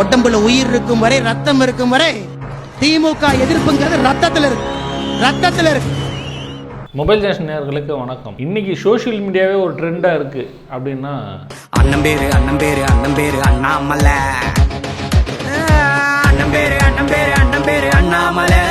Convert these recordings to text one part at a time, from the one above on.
உடம்புல உயிர் இருக்கும் வரை ரத்தம் இருக்கும் வரை திமுக எதிர்ப்புங்கிறது ரத்தத்துல இருக்கு. ரத்தத்துல இருக்கு. மொபைல் ஜங்ஷன் நேயர்களுக்கு வணக்கம். இன்னைக்கு சோஷியல் மீடியாவே ஒரு ட்ரெண்டாக இருக்குது அப்படின்னா அண்ணன் பேரு அண்ணன் பேரு அண்ணன் பேரு அண்ணாமலை. அண்ணன் பேரு அண்ணன் பேரு அண்ணன் பேரு அண்ணாமலை.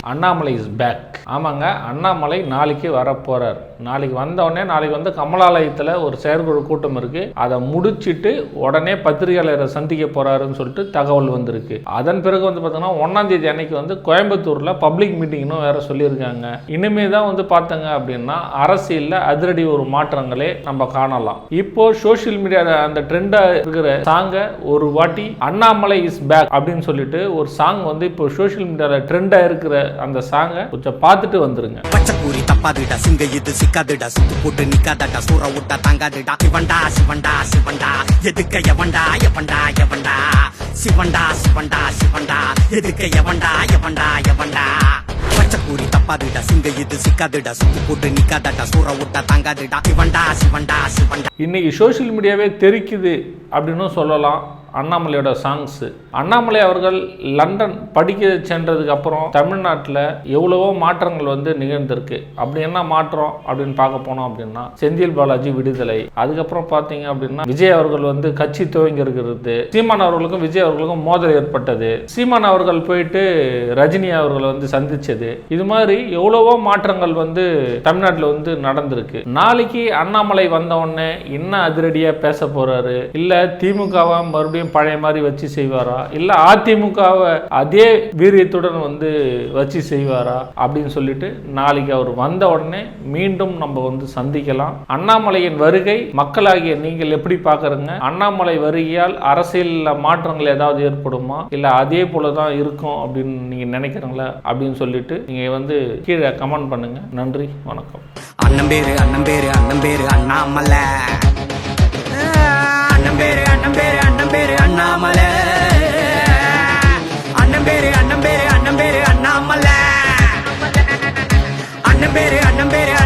அண்ணாமலை இஸ் பேக் ஆமாங்க அண்ணாமலை நாளைக்கு வரப்போறார். நாளைக்கு வந்தவுடனே நாளைக்கு வந்து கமலாலயத்தில் ஒரு செயற்குழு கூட்டம் இருக்கு. அதை முடிச்சிட்டு உடனே பத்திரிகையாளரை சந்திக்க போறாருன்னு சொல்லிட்டு தகவல் வந்திருக்கு. அதன் பிறகு வந்து பார்த்தீங்கன்னா ஒன்றாம் தேதி அன்னைக்கு வந்து கோயம்புத்தூரில் பப்ளிக் மீட்டிங்னும் வேற சொல்லியிருக்காங்க. இனிமே தான் வந்து பார்த்தங்க அப்படின்னா அரசியலில் அதிரடி ஒரு மாற்றங்களே நம்ம காணலாம். இப்போ சோஷியல் மீடியாவில் அந்த ட்ரெண்டாக இருக்கிற சாங்கை ஒரு வாட்டி அண்ணாமலை இஸ் பேக் அப்படின்னு சொல்லிட்டு ஒரு சாங் வந்து இப்போ சோஷியல் மீடியாவில் ட்ரெண்டாக இருக்கிற அந்த சாங்கை கொஞ்சம் பார்த்து பார்த்துட்டு வந்துருங்க. பச்சைக்கூரி தப்பாதுடா சிங்க இது சிக்காதுடா சுத்து போட்டு நிக்காதடா சூற விட்டா தாங்காதுடா. சிவண்டா சிவண்டா சிவண்டா எதுக்க எவண்டா எவண்டா எவண்டா சிவண்டா சிவண்டா சிவண்டா எதுக்க எவண்டா எவண்டா எவண்டா பச்சைக்கூரி தப்பாதுடா சிங்க இது சிக்காதுடா சுத்து போட்டு நிக்காதடா சூற விட்டா தாங்காதுடா. சிவண்டா சிவண்டா சிவண்டா இன்னைக்கு சோஷியல் மீடியாவே தெரிக்குது அப்படின்னும் சொல்லலாம் அண்ணாமலையோட சாங்ஸ் அண்ணாமலை அவர்கள் லண்டன் படிக்க சென்றதுக்கு அப்புறம் தமிழ்நாட்டில் எவ்வளவோ மாற்றங்கள் வந்து நிகழ்ந்திருக்கு. அப்படி என்ன மாற்றம் அப்படின்னு பார்க்க போனோம் அப்படின்னா செந்தில் பாலாஜி விடுதலை. அதுக்கப்புறம் பார்த்தீங்க அப்படின்னா விஜய் அவர்கள் வந்து கட்சி துவங்கி இருக்கிறது. சீமான் அவர்களுக்கும் விஜய் அவர்களுக்கும் மோதல் ஏற்பட்டது. சீமான் அவர்கள் போயிட்டு ரஜினி அவர்களை வந்து சந்திச்சது. இது மாதிரி எவ்வளவோ மாற்றங்கள் வந்து தமிழ்நாட்டில் வந்து நடந்திருக்கு. நாளைக்கு அண்ணாமலை வந்த உடனே என்ன அதிரடியாக பேச போறாரு? இல்லை திமுகவா மறுபடியும் பழைய மாதிரி வச்சு செய்வாரா? இல்ல அதிமுகவை அதே வீரியத்துடன் வந்து வச்சு செய்வாரா? அப்படின்னு சொல்லிட்டு நாளைக்கு அவர் வந்த உடனே மீண்டும் நம்ம வந்து சந்திக்கலாம். அண்ணாமலையின் வருகை மக்களாகிய நீங்கள் எப்படி பார்க்கறீங்க? அண்ணாமலை வருகையால் அரசியலில் மாற்றங்கள் ஏதாவது ஏற்படுமா? இல்ல அதே போல தான் இருக்கும் அப்படின்னு நீங்க நினைக்கிறீங்களா? அப்படின்னு சொல்லிட்டு நீங்க வந்து கீழே கமெண்ட் பண்ணுங்க. நன்றி வணக்கம். அண்ணன் பேரு அண்ணன் பேரு பேர் அண்ணம் பேர்